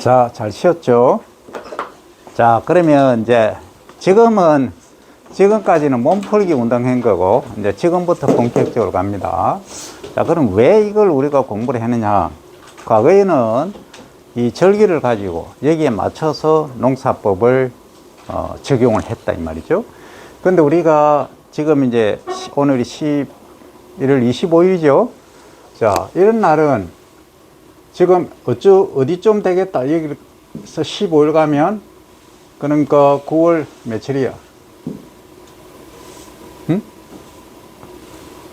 자, 잘 쉬었죠? 자, 그러면 이제 지금은 지금까지는 몸풀기 운동한 거고 이제 지금부터 본격적으로 갑니다. 자, 그럼 왜 이걸 우리가 공부를 했느냐? 과거에는 이 절기를 가지고 여기에 맞춰서 농사법을 어, 적용을 했다 이 말이죠. 근데 우리가 지금 이제 시- 오늘이 11월 25일이죠. 자, 이런 날은 지금 어쩌 어디쯤 되겠다 여기서 15일 가면 그러니까 9월 며칠이야? 응?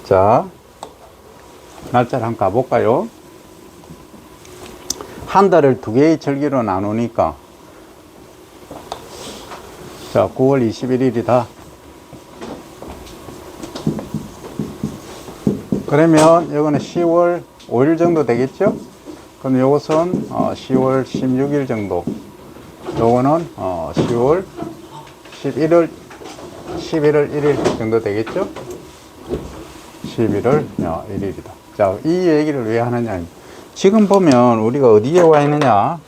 자 날짜를 한번 가볼까요? 한 달을 두 개의 절기로 나누니까 자 9월 21일이다. 그러면 이거는 10월 5일 정도 되겠죠? 그럼 요것은 어, 10월 16일 정도. 요거는 어, 10월 11월 11월 1일 정도 되겠죠? 11월 1일이다. 자, 이 얘기를 왜 하느냐? 지금 보면 우리가 어디에 와 있느냐?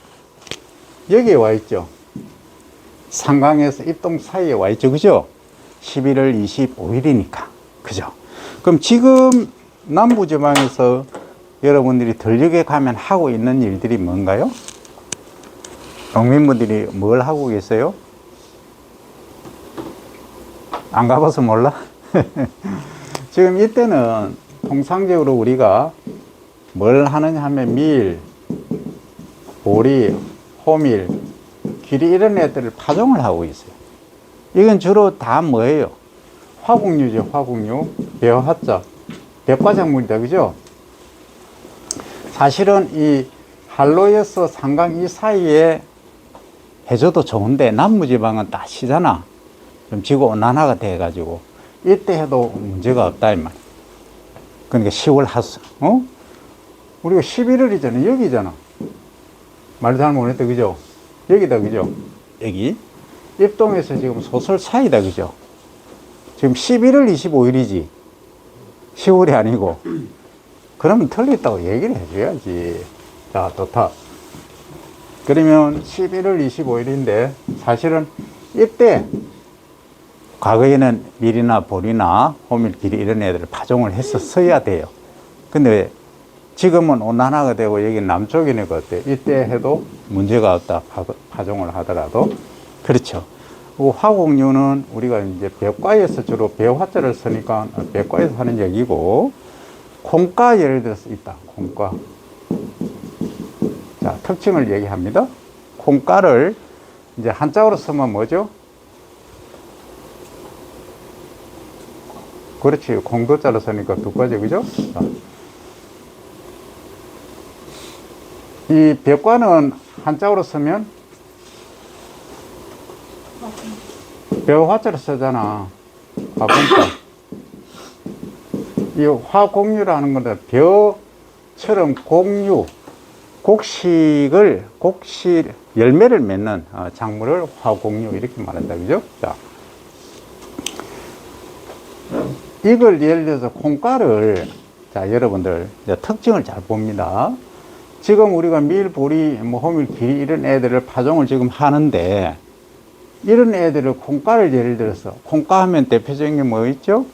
여기에 와 있죠. 상강에서 입동 사이에 와 있죠. 그죠? 11월 25일이니까. 그죠? 그럼 지금 남부지방에서 여러분들이 들녘에 가면 하고 있는 일들이 뭔가요? 농민분들이 뭘 하고 계세요? 안 가봐서 몰라? 지금 이때는 통상적으로 우리가 뭘 하느냐 하면 밀, 보리, 호밀, 귀리 이런 애들을 파종을 하고 있어요. 이건 주로 다 뭐예요? 화국류죠, 화국류. 배화자. 백과작물이다, 그죠? 사실은 이 한로에서 상강 이 사이에 해줘도 좋은데 남부지방은 따시잖아. 좀 지구 온난화가 돼가지고 이때 해도 문제가 없다 이 말. 그러니까 10월 하수, 어? 우리가 11월이잖아, 여기잖아. 말 잘못했다, 그죠? 여기다, 그죠? 여기 입동에서 지금 소설 사이다, 그죠? 지금 11월 25일이지. 10월이 아니고. 그러면 틀렸다고 얘기를 해줘야지. 자, 좋다. 그러면 11월 25일인데 사실은 이때 과거에는 밀이나 보리나 호밀길이 이런 애들을 파종을 했었어야 돼요. 근데 지금은 온난화가 되고 여기 남쪽이니까 어때? 이때 해도 문제가 없다. 파- 파종을 하더라도. 그렇죠. 그 화곡류는 우리가 이제 벽과에서 주로 배화자를 쓰니까 벽과에서 하는 얘기고 콩가 예를 들어서 있다. 콩가. 자, 특징을 얘기합니다. 콩가를 이제 한자어로 쓰면 뭐죠? 그렇지. 공도자로 쓰니까 두 가지, 그죠? 자. 이 벽과는 한자어로 쓰면 벽화자로 쓰잖아. 화공자. 이 화공유라는 건데 벼처럼 공유, 곡식을 곡식 열매를 맺는 어, 작물을 화공유 이렇게 말한다 그죠? 자, 이걸 예를 들어서 콩가를 자 여러분들 특징을 잘 봅니다. 지금 우리가 밀, 보리, 뭐 호밀, 기 이런 애들을 파종을 지금 하는데 이런 애들을 콩가를 예를 들어서 콩가 하면 대표적인 게 뭐 있죠?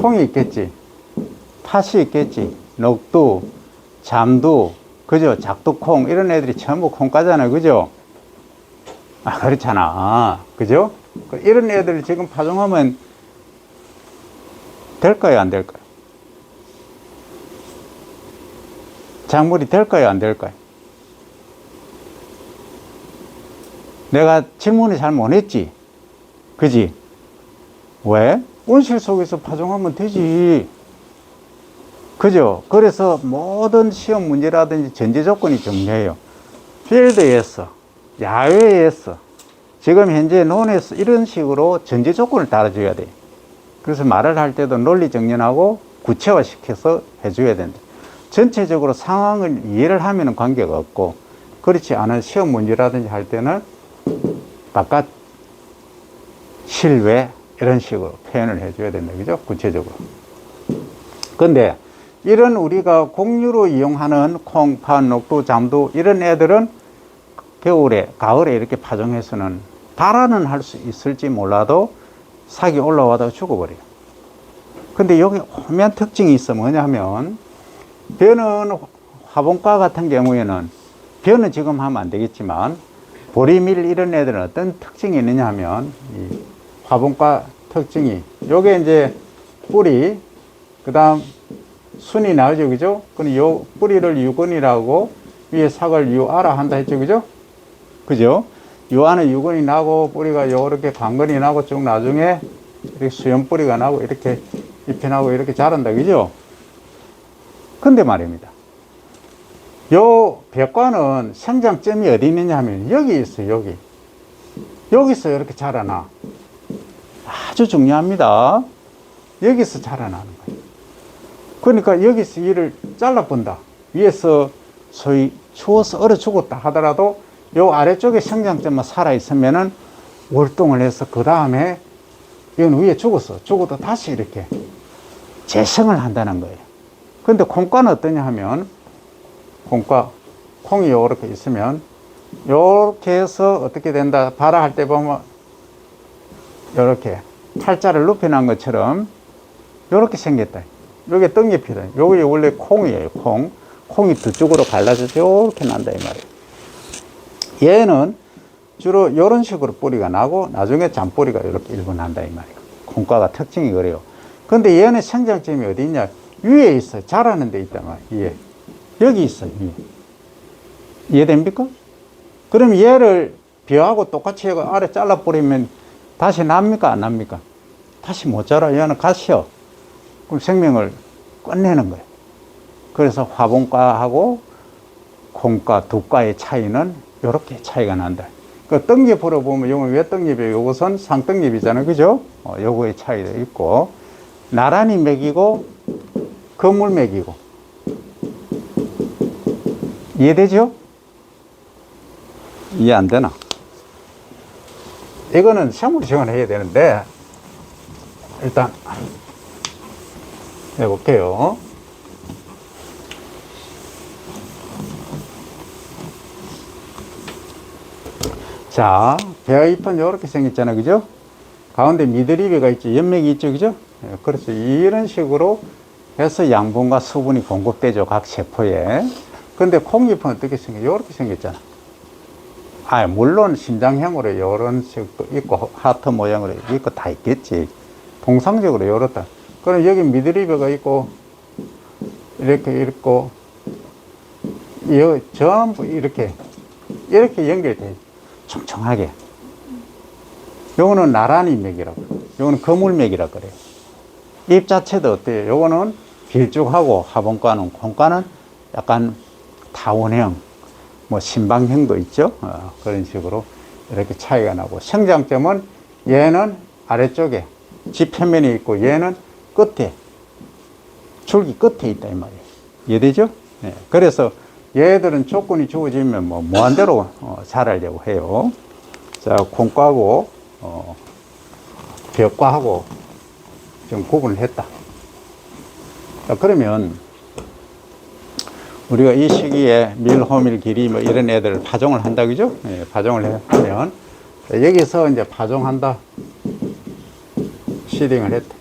콩이 있겠지. 팥이 있겠지. 녹두, 잠두, 그죠? 작두콩, 이런 애들이 전부 콩가잖아요. 그죠? 아, 그렇잖아. 그죠? 그 이런 애들을 지금 파종하면 될까요? 안 될까요? 작물이 될까요? 안 될까요? 내가 질문을 잘 못했지? 그지? 왜? 온실 속에서 파종하면 되지. 그죠? 그래서 모든 시험 문제라든지 전제 조건이 중요해요. 필드에서, 야외에서, 지금 현재 논에서 이런 식으로 전제 조건을 따라줘야 돼. 그래서 말을 할 때도 논리 정연하고 구체화시켜서 해줘야 된다. 전체적으로 상황을 이해를 하면 관계가 없고, 그렇지 않은 시험 문제라든지 할 때는 바깥, 실외, 이런 식으로 표현을 해줘야 된다. 그죠? 구체적으로. 근데 이런 우리가 공유로 이용하는 콩, 파, 녹두, 잠두 이런 애들은 겨울에, 가을에 이렇게 파종해서는 발화는 할 수 있을지 몰라도 삭이 올라와도 죽어버려요. 근데 여기 호면 특징이 있어 뭐냐면 벼는 화분과 같은 경우에는 벼는 지금 하면 안 되겠지만 보리밀 이런 애들은 어떤 특징이 있느냐 하면 이 화분과 특징이 요게 이제 뿌리 그 다음 순이 나오죠 그죠? 그럼 요 뿌리를 유근이라고 위에 삭을 유아라 한다 했죠 그죠? 그죠? 요 안에 유근이 나고 뿌리가 요렇게 관건이 나고 쭉 나중에 이렇게 수염 뿌리가 나고 이렇게 잎이 나고 이렇게 자란다 그죠? 근데 말입니다. 요 벽과는 생장점이 어디 있느냐 하면 여기 있어요 여기 여기서 이렇게 자라나 아주 중요합니다. 여기서 자라나는 거예요. 그러니까 여기서 이를 잘라본다. 위에서 소위 추워서 얼어 죽었다 하더라도 요 아래쪽에 생장점만 살아 있으면은 월동을 해서 그 다음에 이건 위에 죽었어 죽어도 다시 이렇게 재생을 한다는 거예요. 근데 콩과는 어떠냐 하면 콩과 콩이 요렇게 있으면 요렇게 해서 어떻게 된다? 발화할 때 보면 요렇게 팔자를 높여놓은 것처럼 요렇게 생겼다 요게 떡잎이다 요게 원래 콩이에요 콩 콩이 두 쪽으로 갈라져서 요렇게 난다 이 말이에요 얘는 주로 요런 식으로 뿌리가 나고 나중에 잔뿌리가 이렇게 일부 난다 이 말이에요 콩과가 특징이 그래요 근데 얘는 생장점이 어디 있냐 위에 있어 자라는 데 있단 말이에요 위에 여기 있어요. 위에. 이해됩니까? 그럼 얘를 벼하고 똑같이 아래 잘라버리면 다시 납니까? 안 납니까? 다시 못 자라. 얘는 가시어. 그럼 생명을 끝내는 거예요. 그래서 화분과하고 콩과 두과의 차이는 이렇게 차이가 난다. 그 떡잎으로 보면 요건 왜 떡잎이에요? 요것은 상떡잎이잖아요. 그죠? 어, 요거의 차이도 있고 나란히 먹이고 거물 먹이고 이해되죠? 이해 안 되나? 이거는 시험으로 지원해야 되는데, 일단, 해볼게요. 자, 배아잎은 이렇게 생겼잖아요. 그죠? 가운데 미드리비가 있죠. 연맥이 있죠. 그죠? 예, 그렇죠. 이런 식으로 해서 양분과 수분이 공급되죠. 각 세포에. 근데 콩잎은 어떻게 생겨? 요렇게 생겼잖아. 아, 물론 심장형으로 요런 식도 있고, 하트 모양으로 있고 다 있겠지. 통상적으로 요렇다. 그럼 여기 미드리버가 있고, 이렇게 있고, 요 전부 이렇게, 이렇게 연결돼. 청청하게. 요거는 나란히 맥이라고. 요거는 거물맥이라고 그래요. 잎 자체도 어때요? 요거는 길쭉하고 화분과는 콩과는 약간 타원형, 뭐 신방형도 있죠. 어, 그런 식으로 이렇게 차이가 나고 생장점은 얘는 아래쪽에 지표면이 있고 얘는 끝에 줄기 끝에 있다 이 말이에요. 이해되죠? 네. 그래서 얘들은 조건이 주어지면 뭐 무한대로 어, 자라려고 해요. 자, 콩과하고 어, 벽과하고 좀 구분을 했다. 자, 그러면 우리가 이 시기에 밀, 호밀, 기리 뭐 이런 애들 파종을 한다 그죠? 예, 파종을 하면 여기서 이제 파종한다. 시딩을 했다.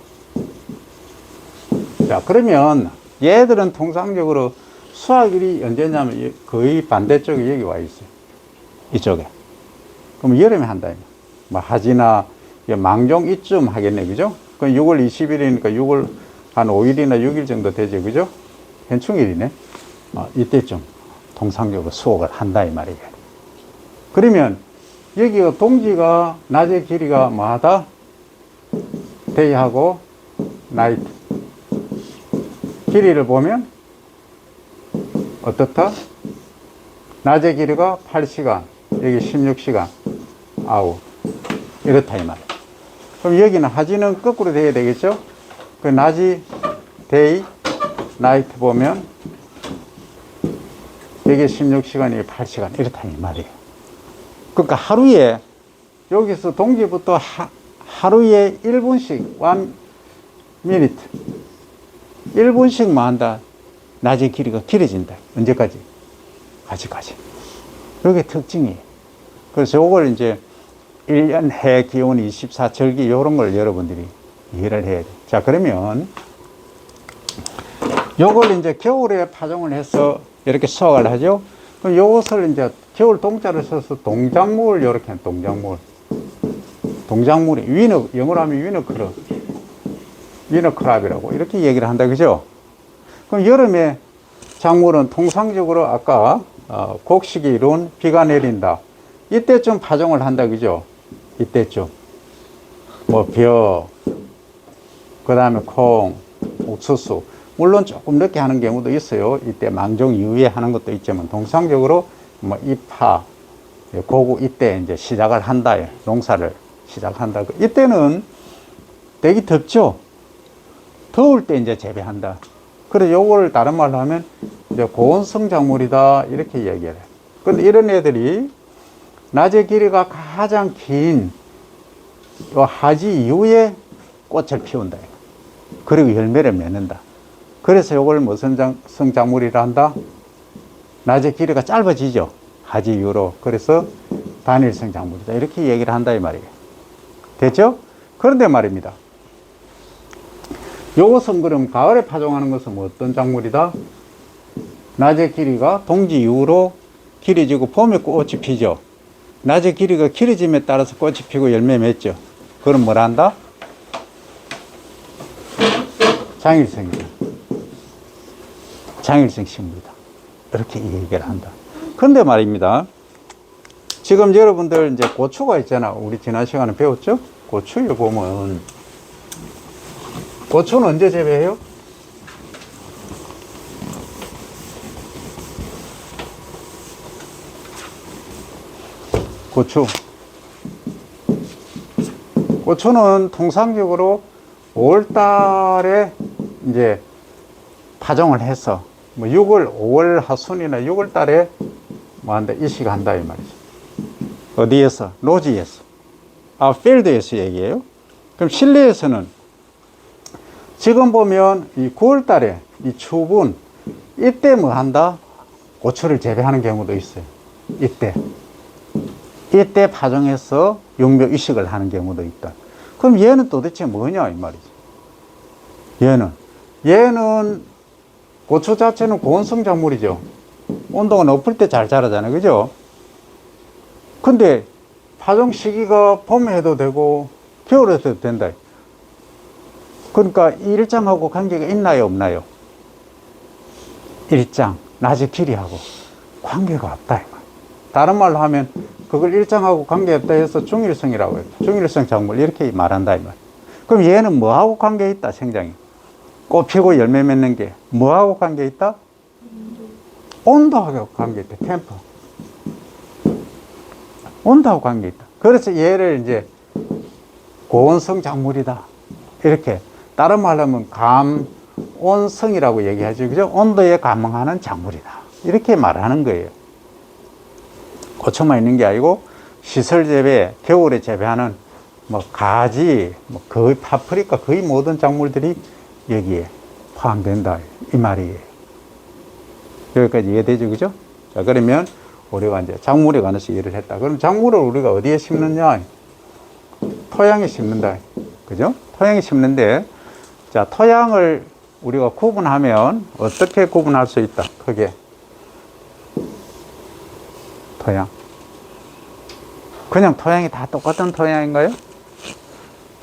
자, 그러면 얘들은 통상적으로 수확일이 언제냐면 거의 반대쪽에 여기 와 있어요. 이쪽에. 그럼 여름에 한다. 뭐 하지나 망종 이쯤 하겠네. 그죠? 그럼 6월 20일이니까 6월 한 5일이나 6일 정도 되죠. 그죠? 현충일이네. 어, 이때쯤 통상적으로 수확을 한다 이 말이에요. 그러면 여기가 동지가 낮의 길이가 뭐하다? 데이하고 나이트 길이를 보면 어떻다? 낮의 길이가 8시간 여기 16시간 아우 이렇다 이 말이에요. 그럼 여기는 하지는 거꾸로 돼야 되겠죠? 그 낮이 데이 나이트 보면 이게 16시간이 8시간 이렇다 이 말이에요. 그러니까 하루에 여기서 동기부터 하, 하루에 1분씩 1 미니트 1분씩만 한다. 낮의 길이가 길어진다. 언제까지? 아직까지. 그게 특징이에요. 그래서 요걸 이제 1년 해 기온 24절기 요런 걸 여러분들이 이해를 해야 돼. 자, 그러면 요걸 이제 겨울에 파종을 해서 이렇게 수확을 하죠. 그럼 요것을 이제 겨울 동자를 써서 동작물 이렇게 동작물. 동작물이 위너 영어로 하면 위너크럽. 위너크랍이라고 이렇게 얘기를 한다 그죠? 그럼 여름에 작물은 통상적으로 아까 어, 곡식이 이룬 비가 내린다. 이때쯤 파종을 한다 그죠? 이때쯤. 뭐 벼, 그 다음에 콩, 옥수수. 물론 조금 늦게 하는 경우도 있어요. 이때 망종 이후에 하는 것도 있지만 통상적으로 뭐 입하, 고구 이때 이제 시작을 한다. 농사를 시작한다. 이때는 되게 덥죠? 더울 때 이제 재배한다. 그래 요거를 다른 말로 하면 이제 고온성 작물이다 이렇게 얘기를 해. 근데 이런 애들이 낮의 길이가 가장 긴요 하지 이후에 꽃을 피운다. 그리고 열매를 맺는다. 그래서 요걸 무슨 장, 성작물이라 한다? 낮의 길이가 짧아지죠. 하지 이후로. 그래서 단일성 작물이다. 이렇게 얘기를 한다 이 말이에요. 됐죠? 그런데 말입니다. 요것은 그럼 가을에 파종하는 것은 뭐 어떤 작물이다? 낮의 길이가 동지 이후로 길어지고 봄에 꽃이 피죠. 낮의 길이가 길어짐에 따라서 꽃이 피고 열매 맺죠. 그럼 뭐라 한다? 장일성이다. 장일성 식물이다. 이렇게 얘기를 한다. 근데 말입니다. 지금 여러분들 이제 고추가 있잖아. 우리 지난 시간에 배웠죠? 고추에 보면 고추는 언제 재배해요? 고추. 고추는 통상적으로 5월 달에 이제 파종을 해서 뭐 6월, 5월 하순이나 6월 달에 뭐 한다, 이식한다 이 말이죠. 어디에서? 노지에서. 아, 필드에서 얘기해요. 그럼 실내에서는 지금 보면 이 9월 달에 이 추분 이때 뭐 한다? 고추를 재배하는 경우도 있어요. 이때. 이때 파종해서 용묘 이식을 하는 경우도 있다. 그럼 얘는 도대체 뭐냐 이 말이지. 얘는 얘는 고추 자체는 고온성 작물이죠. 온도가 높을 때 잘 자라잖아요. 그죠? 근데 파종 시기가 봄에 해도 되고 겨울에 해도 된다. 그러니까 이 일장하고 관계가 있나요, 없나요? 일장, 낮의 길이하고 관계가 없다. 다른 말로 하면 그걸 일장하고 관계없다 해서 중일성이라고 해요. 중일성 작물 이렇게 말한다 이 말. 그럼 얘는 뭐하고 관계 있다 생장이? 꽃 피고 열매 맺는 게 뭐하고 관계 있다? 온도하고 관계 있다. 템퍼. 온도하고 관계 있다. 그래서 얘를 이제 고온성 작물이다. 이렇게 다른 말로 하면 감온성이라고 얘기하죠. 그죠? 온도에 감응하는 작물이다. 이렇게 말하는 거예요. 고추만 있는 게 아니고 시설 재배, 겨울에 재배하는 뭐 가지, 뭐 거의 파프리카 거의 모든 작물들이 여기에 포함된다. 이 말이에요. 여기까지 이해되죠? 그죠? 자, 그러면 우리가 이제 작물에 관해서 이해를 했다. 그럼 작물을 우리가 어디에 심느냐? 토양에 심는다. 그죠? 토양에 심는데, 자, 토양을 우리가 구분하면 어떻게 구분할 수 있다? 크게. 토양. 그냥 토양이 다 똑같은 토양인가요?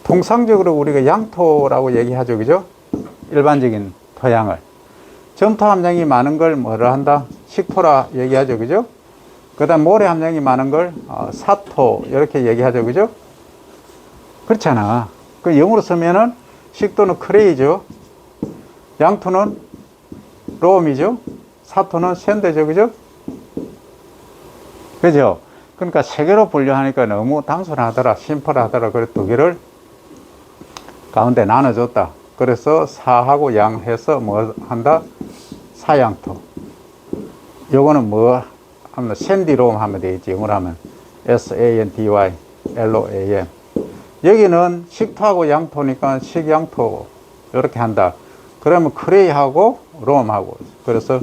통상적으로 우리가 양토라고 얘기하죠. 그죠? 일반적인 토양을. 점토 함량이 많은 걸 뭐라 한다? 식토라 얘기하죠. 그죠? 그 다음 모래 함량이 많은 걸 어, 사토 이렇게 얘기하죠. 그죠? 그렇잖아. 그 영어로 쓰면은 식도는 크레이죠. 양토는 롬이죠. 사토는 샌드죠. 그죠? 그죠? 그러니까 세 개로 분류하니까 너무 단순하더라. 심플하더라. 그래 두 개를 가운데 나눠줬다. 그래서 사하고 양 해서 뭐 한다? 사양토. 요거는 뭐 하면 샌디롬 하면 되겠지. 영어로 하면 S-A-N-D-Y L-O-A-M. 여기는 식토하고 양토니까 식양토 이렇게 한다. 그러면 크레이하고 롬하고 그래서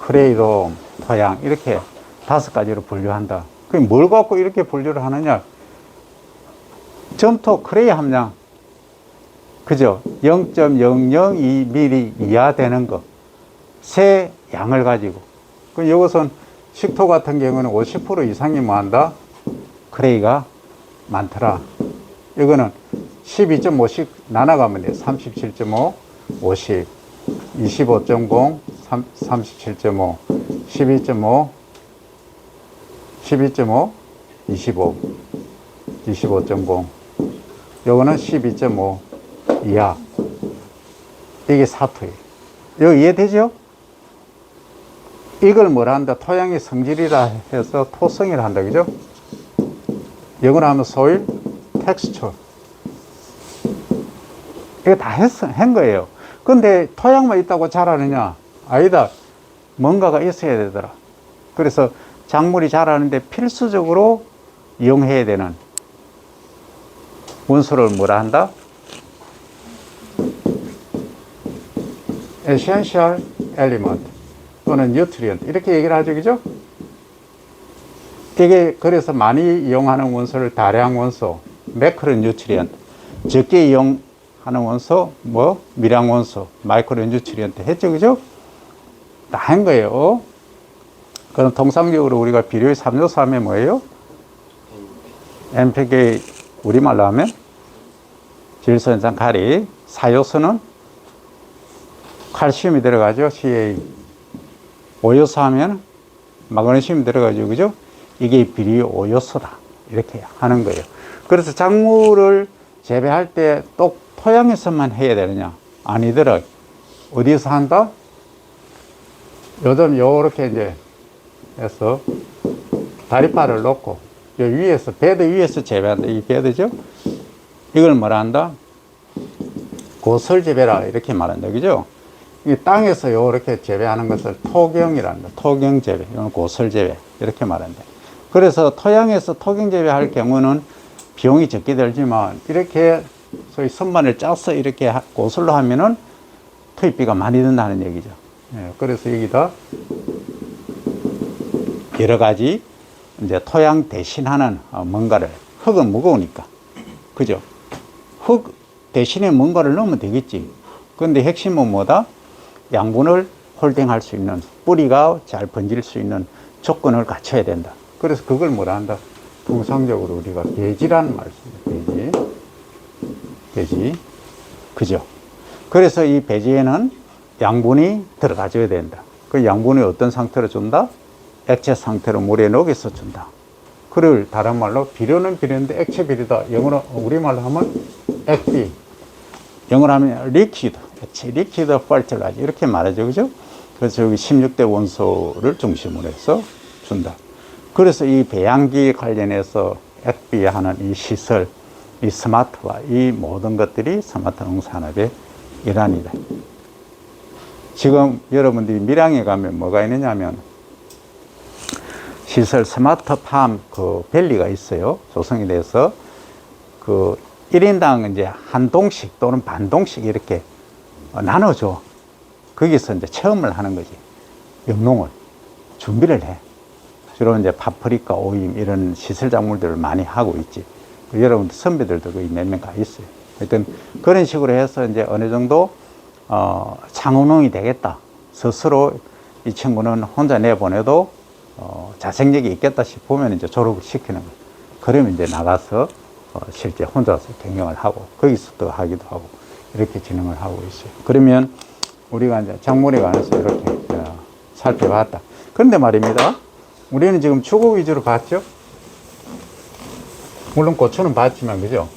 크레이 롬, 토양 이렇게 다섯 가지로 분류한다. 그럼 뭘 갖고 이렇게 분류를 하느냐? 점토 크레이 함량 그죠? 0.002mm 이하 되는 거. 새 양을 가지고. 그 이것은 식토 같은 경우는 50% 이상이 뭐한다? 크레이가 많더라. 이거는 12.5씩 나눠가면 돼. 37.5, 50, 25.0, 37.5, 12.5, 12.5, 25, 25.0. 요거는 12.5 이하. 이게 사토예요. 이거 이해되죠? 이걸 뭐라 한다? 토양의 성질이라 해서 토성이라 한다. 그죠? 영어로 하면 소일 텍스처. 이거 다 했, 한 거예요. 근데 토양만 있다고 자라느냐? 아니다. 뭔가가 있어야 되더라. 그래서 작물이 자라는데 필수적으로 이용해야 되는 원소를 뭐라 한다? essential element 또는 nutrient 이렇게 얘기를 하죠, 그죠? 이게 그래서 많이 이용하는 원소를 다량 원소, 매크로 뉴트리언트, 적게 이용하는 원소, 뭐 미량 원소, 마이크로 뉴트리언트 했죠, 그죠? 다 한 거예요. 그럼 통상적으로 우리가 비료의 3요소 하면 뭐예요? NPK 우리말로 하면 질소현상 가리, 4요소는 칼슘이 들어가죠, CA. 5요소 하면 마그네슘이 들어가죠, 그죠? 이게 비료 5요소다. 이렇게 하는 거예요. 그래서 작물을 재배할 때또 토양에서만 해야 되느냐? 아니더라. 어디서 한다? 요즘 요렇게 이제 해서 다리파를 놓고 요 위에서 베드 위에서 재배한다. 이 베드죠? 이걸 뭐라 한다? 고설 재배라 이렇게 말한다. 그죠? 이 땅에서 요렇게 재배하는 것을 토경이란다. 토경 재배. 이건 고설 재배. 이렇게 말한다. 그래서 토양에서 토경 재배할 경우는 비용이 적게 들지만 이렇게 소위 선반을 짜서 이렇게 하- 고설로 하면은 투입비가 많이 든다는 얘기죠. 예, 그래서 여기다 여러 가지 이제 토양 대신하는 어, 뭔가를 흙은 무거우니까 그죠? 흙 대신에 뭔가를 넣으면 되겠지. 근데 핵심은 뭐다? 양분을 홀딩할 수 있는 뿌리가 잘 번질 수 있는 조건을 갖춰야 된다. 그래서 그걸 뭐라 한다? 통상적으로 우리가 배지라는 말씀이에요. 배지. 배지. 그죠? 그래서 이 배지에는 양분이 들어가줘야 된다. 그 양분이 어떤 상태로 준다? 액체 상태로 물에 녹여서 준다. 그를 다른 말로 비료는 비료인데 액체 비료다. 영어로 우리말로 하면 액비. 영어로 하면 액체 리퀴드 퍼티라이저 이렇게 말하죠. 그죠? 그래서 여기 16대 원소를 중심으로 해서 준다. 그래서 이 배양기 관련해서 액비 하는 이 시설, 이 스마트화, 이 모든 것들이 스마트 농산업의 일환이다. 지금 여러분들이 밀양에 가면 뭐가 있느냐면 시설 스마트 팜 그 밸리가 있어요. 조성이 돼서 그 1인당 이제 한 동씩 또는 반 동씩 이렇게 어, 나눠줘. 거기서 이제 체험을 하는 거지. 영농을 준비를 해. 주로 이제 파프리카, 오임 이런 시설 작물들을 많이 하고 있지. 그 여러분들 선배들도 거의 몇명 가 있어요. 하여튼 그런 식으로 해서 이제 어느 정도 어, 창업농이 되겠다. 스스로 이 친구는 혼자 내보내도 어, 자생력이 있겠다 싶으면 이제 졸업을 시키는 거예요. 그러면 이제 나가서 어, 실제 혼자서 경영을 하고 거기서 또 하기도 하고 이렇게 진행을 하고 있어요. 그러면 우리가 이제 작물에 관해서 이렇게 어, 살펴봤다. 그런데 말입니다. 우리는 지금 추구 위주로 봤죠? 물론 고추는 봤지만, 그죠?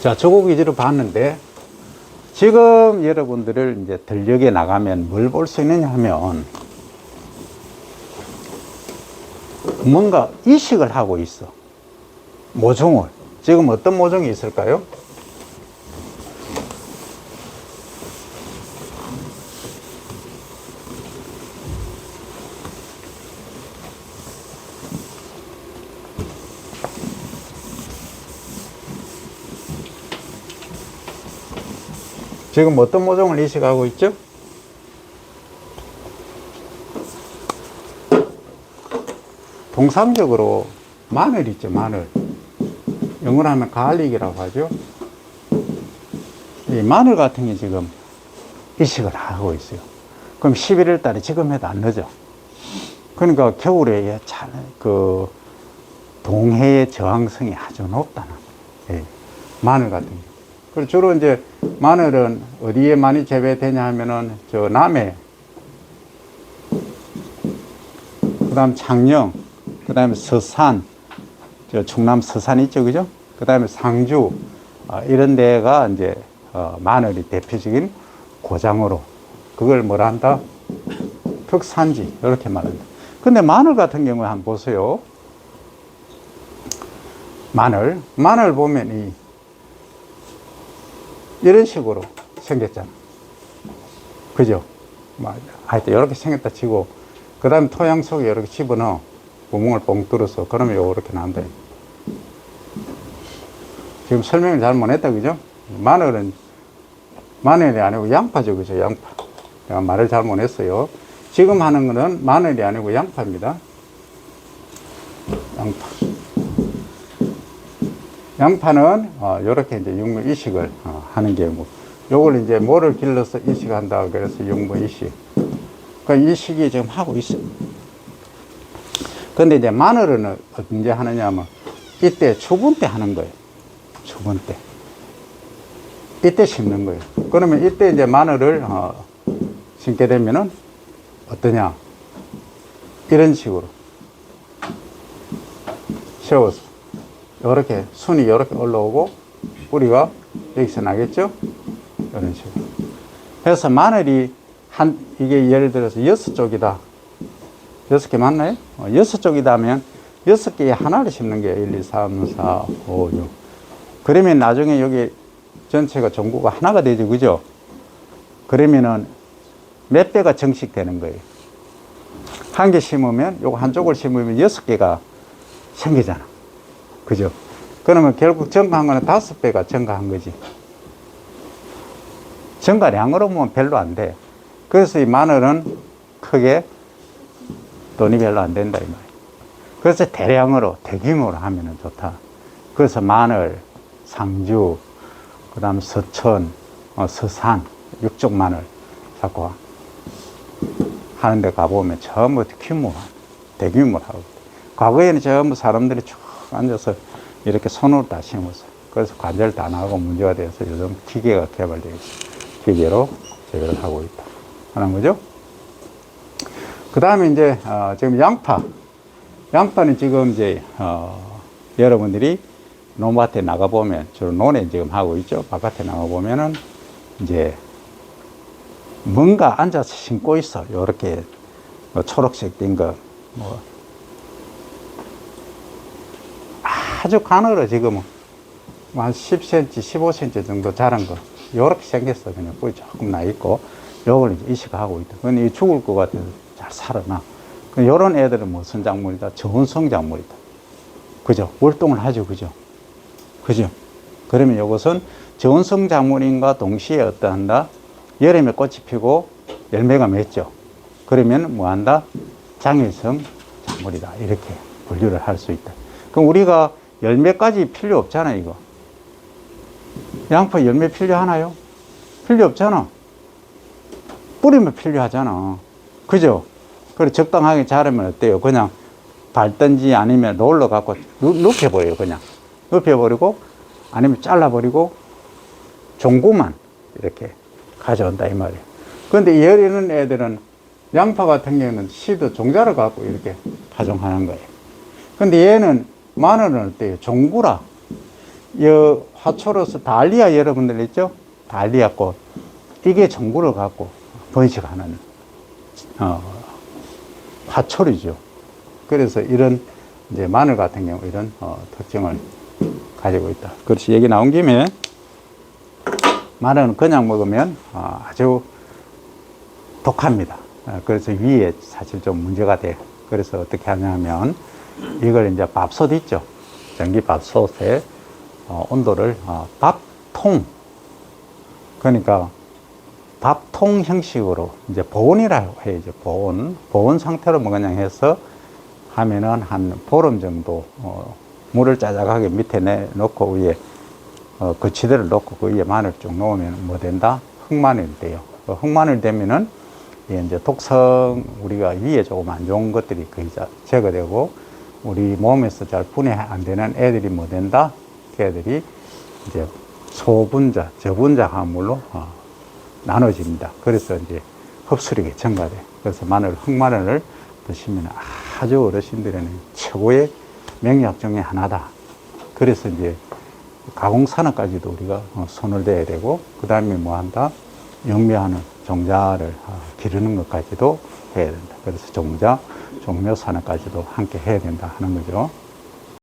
자, 추구 위주로 봤는데, 지금 여러분들을 이제 들녘에 나가면 뭘 볼 수 있느냐 하면, 뭔가 이식을 하고 있어. 모종을 지금 어떤 모종이 있을까요? 지금 어떤 모종을 이식하고 있죠? 통상적으로 마늘 있죠, 마늘. 영어로 하면 가릭이라고 하죠. 이 마늘 같은 게 지금 이식을 하고 있어요. 그럼 11월 달에 지금 해도 안 늦어. 그러니까 겨울에 잘, 그, 동해의 저항성이 아주 높다는 거예요. 예. 마늘 같은 게. 그리고 주로 이제 마늘은 어디에 많이 재배되냐 하면은 저 남해, 그 다음 창녕, 그 다음에 서산, 저 충남 서산 있죠, 그죠? 그 다음에 상주, 어, 이런 데가 이제 어, 마늘이 대표적인 고장으로 그걸 뭐라 한다? 특산지 이렇게 말한다. 근데 마늘 같은 경우에 한번 보세요. 마늘, 마늘 보면 이 이런 식으로 생겼잖아. 그죠? 뭐, 하여튼 이렇게 생겼다 치고 그 다음에 토양 속에 이렇게 집어넣어 구멍을 뻥 뚫어서 그러면 요렇게 나온다. 지금 설명을 잘 못했다 그죠? 마늘은 마늘이 아니고 양파죠 그죠? 양파. 내가 말을 잘 못했어요. 지금 하는 거는 마늘이 아니고 양파입니다. 양파. 양파는 어, 이렇게 이제 육모 이식을 어, 하는 경우. 요걸 이제 모를 길러서 이식한다 그래서 육모 이식. 그 이식이 지금 하고 있어요. 근데 이제 마늘은 언제 하느냐 하면 이때 추분 때 하는 거예요. 추분 때. 이때 심는 거예요. 그러면 이때 이제 마늘을 어, 심게 되면은 어떠냐? 이런 식으로 세워서 이렇게 순이 이렇게 올라오고 뿌리가 여기서 나겠죠? 이런 식으로. 그래서 마늘이 한 이게 예를 들어서 여섯 쪽이다. 여섯 개 맞나요? 어, 여섯 쪽이다 하면 여섯 개에 하나를 심는 게 1, 2, 3, 4, 5, 6. 그러면 나중에 여기 전체가 전구가 하나가 되죠. 그죠? 그러면은 몇 배가 정식되는 거예요. 한 개 심으면 요거 한쪽을 심으면 여섯 개가 생기잖아. 그죠? 그러면 결국 증가한 거는 다섯 배가 증가한 거지. 증가량으로 보면 별로 안 돼. 그래서 이 마늘은 크게 돈이 별로 안 된다 이 말이에요. 그래서 대량으로 대규모로 하면은 좋다. 그래서 마늘, 상주, 그다음 서천, 어, 서산 육종 마늘 자꾸 하는데 가보면 전부 규모, 대규모로 하고 과거에는 전부 사람들이 쭉 앉아서 이렇게 손으로 다 심었어요. 그래서 관절 다 나가고 문제가 돼서 요즘 기계가 개발되어. 기계로 재배를 하고 있다. 하는 거죠. 그 다음에 이제, 어, 지금 양파. 양파는 지금 이제, 어, 여러분들이 논밭에 나가보면, 주로 논에 지금 하고 있죠. 바깥에 나가보면은, 이제, 뭔가 앉아서 심고 있어. 요렇게, 뭐 초록색 된 거, 뭐, 아주 가늘어, 지금은. 뭐한 10cm, 15cm 정도 자란 거. 요렇게 생겼어. 그냥 뿌리 조금 나 있고. 요걸 이제 이식하고 있다. 근데 이 죽을 것 같아서 잘 살아나. 그 요런 애들은 무슨 작물이다? 저온성 작물이다. 그죠? 월동을 하죠. 그죠? 그죠? 그러면 이것은 저온성 작물인가 동시에 어떠한다? 여름에 꽃이 피고 열매가 맺죠. 그러면 뭐 한다? 장일성 작물이다. 이렇게 분류를 할 수 있다. 그럼 우리가 열매까지 필요 없잖아, 이거. 양파 열매 필요하나요? 필요 없잖아. 뿌리면 필요하잖아. 그죠? 그래, 적당하게 자르면 어때요? 그냥 밟든지 아니면 롤러 갖고 눕- 눕혀버려요, 그냥. 눕혀버리고, 아니면 잘라버리고, 종구만 이렇게 가져온다, 이 말이에요. 근데 이런 애들은 양파 같은 경우는 시드 종자를 갖고 이렇게 파종하는 거예요. 근데 얘는 마늘은 어때요? 종구라. 이 화초로서 달리아 여러분들 있죠? 달리아 꽃. 이게 종구를 갖고 번식하는 어, 화초리죠. 그래서 이런 이제 마늘 같은 경우 이런 어, 특징을 가지고 있다. 그래서 얘기 나온 김에 마늘은 그냥 먹으면 어, 아주 독합니다. 어, 그래서 위에 사실 좀 문제가 돼. 그래서 어떻게 하냐면 이걸 이제 밥솥 있죠. 전기 밥솥에 어, 온도를 어, 밥통 그러니까 밥통 형식으로 이제 보온이라고 해야죠. 보온 보온 상태로 뭐 그냥 해서 하면은 한 보름 정도 어, 물을 짜작하게 밑에 내놓고 위에 어, 거치대를 놓고 그 위에 마늘 쭉 놓으면 뭐 된다? 흑마늘이 돼요. 그 흑마늘 되면은 이제 독성 우리가 위에 조금 안 좋은 것들이 거의 다 제거되고 우리 몸에서 잘 분해 안 되는 애들이 뭐 된다? 걔들이 이제 소분자, 저분자 화물로 어, 나눠집니다. 그래서 이제 흡수력이 증가돼. 그래서 마늘, 흑마늘을 드시면 아주 어르신들에는 최고의 명약 중에 하나다. 그래서 이제 가공산업까지도 우리가 어, 손을 대야 되고, 그 다음에 뭐 한다? 영묘하는 종자를 어, 기르는 것까지도 해야 된다. 그래서 종자, 종묘 산업까지도 함께 해야 된다 하는 거죠.